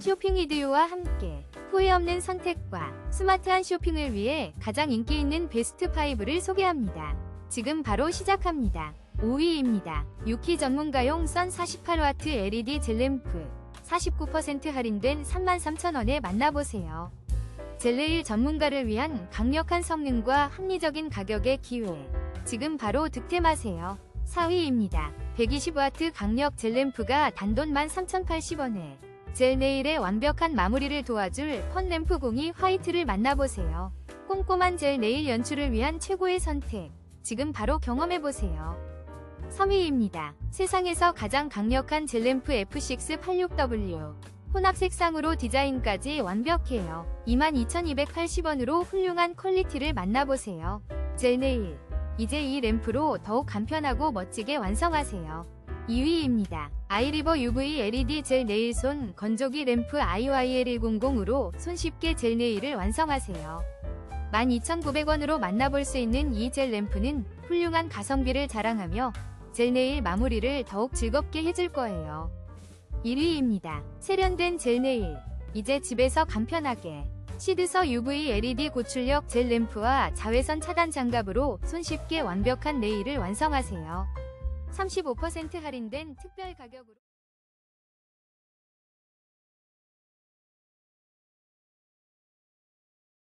쇼핑 이디오와 함께 후회 없는 선택과 스마트한 쇼핑을 위해 가장 인기 있는 베스트 5를 소개합니다. 지금 바로 시작합니다. 5위입니다. 유키 전문가용 선 48W LED 젤램프 49% 할인된 33,000원에 만나보세요. 젤레일 전문가를 위한 강력한 성능과 합리적인 가격의 기회. 지금 바로 득템하세요. 4위입니다. 120W 강력 젤램프가 단돈 13,080원에 젤 네일의 완벽한 마무리를 도와줄 펀램프 공이 화이트를 만나보세요. 꼼꼼한 젤 네일 연출을 위한 최고의 선택. 지금 바로 경험해보세요. 3위입니다. 세상에서 가장 강력한 젤램프 F686W. 혼합 색상으로 디자인까지 완벽해요. 22,280원으로 훌륭한 퀄리티를 만나보세요. 젤네일. 이제 이 램프로 더욱 간편하고 멋지게 완성하세요. 2위입니다. 아이리버 UV LED 젤 네일 손 건조기 램프 IYL100으로 손쉽게 젤 네일을 완성하세요. 12,900원으로 만나볼 수 있는 이 젤 램프는 훌륭한 가성비를 자랑하며 젤 네일 마무리를 더욱 즐겁게 해줄 거예요. 1위입니다. 세련된 젤 네일. 이제 집에서 간편하게. 시드서 UV LED 고출력 젤 램프와 자외선 차단 장갑으로 손쉽게 완벽한 네일을 완성하세요. 35% 할인된 특별 가격으로